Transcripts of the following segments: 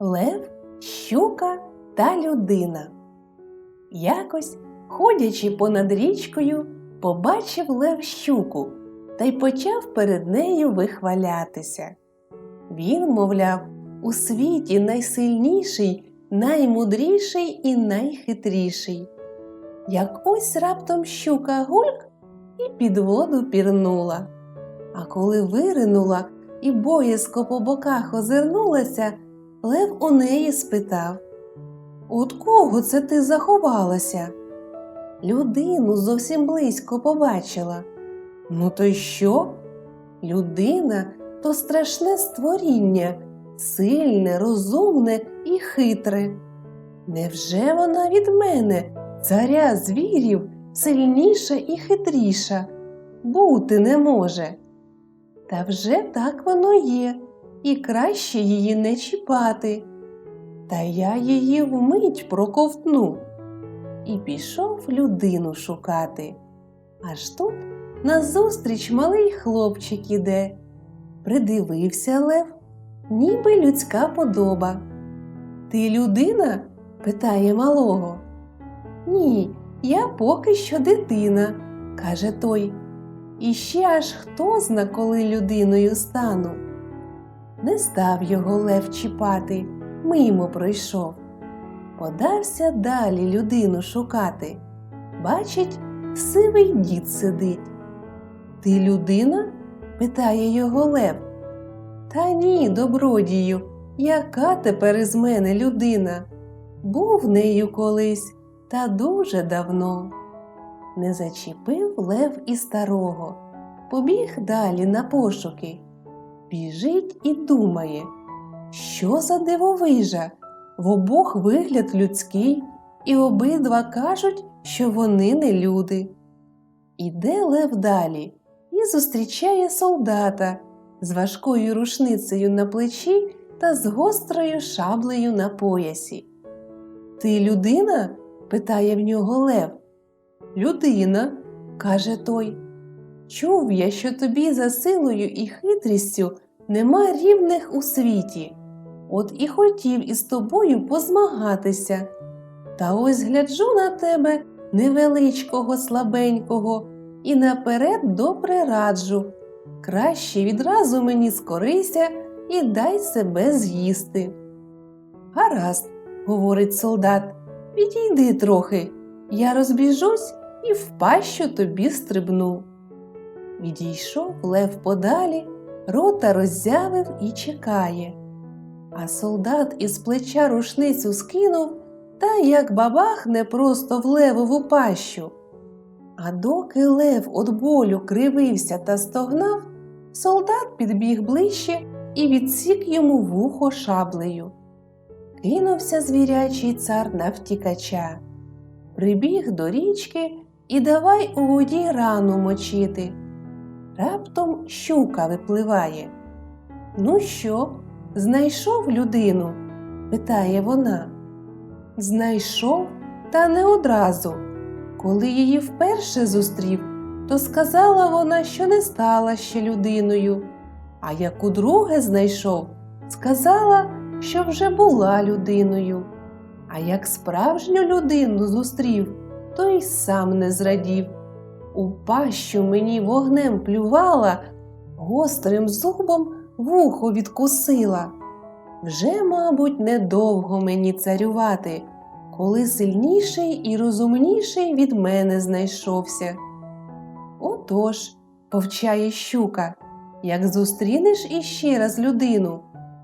Лев, щука та людина. Якось, ходячи понад річкою, побачив лев щуку та й почав перед нею вихвалятися. Він, мовляв, у світі найсильніший, наймудріший і найхитріший. Як ось раптом щука гульк і під воду пірнула. А коли виринула і боязко по боках озирнулася, Лев у неї спитав От кого це ти заховалася? Людину зовсім близько побачила. Ну, то й що? Людина то страшне створіння, сильне, розумне і хитре. Невже вона від мене, царя звірів, сильніша і хитріша? Бути не може. Та вже так воно є і краще її не чіпати. Та я її вмить проковтну. І пішов людину шукати. Аж тут назустріч малий хлопчик іде. Придивився лев, ніби людська подоба. Ти людина? питає малого. Ні, я поки що дитина, каже той. І ще аж хто зна, коли людиною стану. Не став його лев чіпати, мимо пройшов. Подався далі людину шукати. Бачить, сивий дід сидить. Ти людина? питає його лев. Та ні, добродію, яка тепер із мене людина? Був нею колись та дуже давно. Не зачепив лев і старого, побіг далі на пошуки біжить і думає, що за дивовижа, в обох вигляд людський, і обидва кажуть, що вони не люди. Іде лев далі і зустрічає солдата з важкою рушницею на плечі та з гострою шаблею на поясі. Ти людина? питає в нього лев. Людина, каже той. Чув я, що тобі за силою і хитрістю нема рівних у світі. От і хотів із тобою позмагатися. Та ось гляджу на тебе невеличкого, слабенького, і наперед добре раджу. Краще відразу мені скорися і дай себе з'їсти. Гаразд, говорить солдат, підійди трохи, я розбіжусь і в пащу тобі стрибну. Відійшов лев подалі, рота роззявив і чекає. А солдат із плеча рушницю скинув та як бабахне просто в левову пащу. А доки лев от болю кривився та стогнав, солдат підбіг ближче і відсік йому вухо шаблею. Кинувся звірячий цар на втікача, прибіг до річки і давай у воді рану мочити. Раптом щука випливає. Ну що, знайшов людину? питає вона. Знайшов, та не одразу. Коли її вперше зустрів, то сказала вона, що не стала ще людиною. А як удруге знайшов, сказала, що вже була людиною. А як справжню людину зустрів, то й сам не зрадів. У пащу мені вогнем плювала, гострим зубом вухо відкусила. Вже, мабуть, недовго мені царювати, коли сильніший і розумніший від мене знайшовся. Отож, повчає щука, як зустрінеш іще раз людину,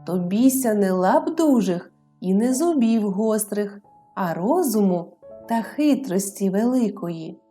то бійся не лап дужих і не зубів гострих, а розуму та хитрості великої.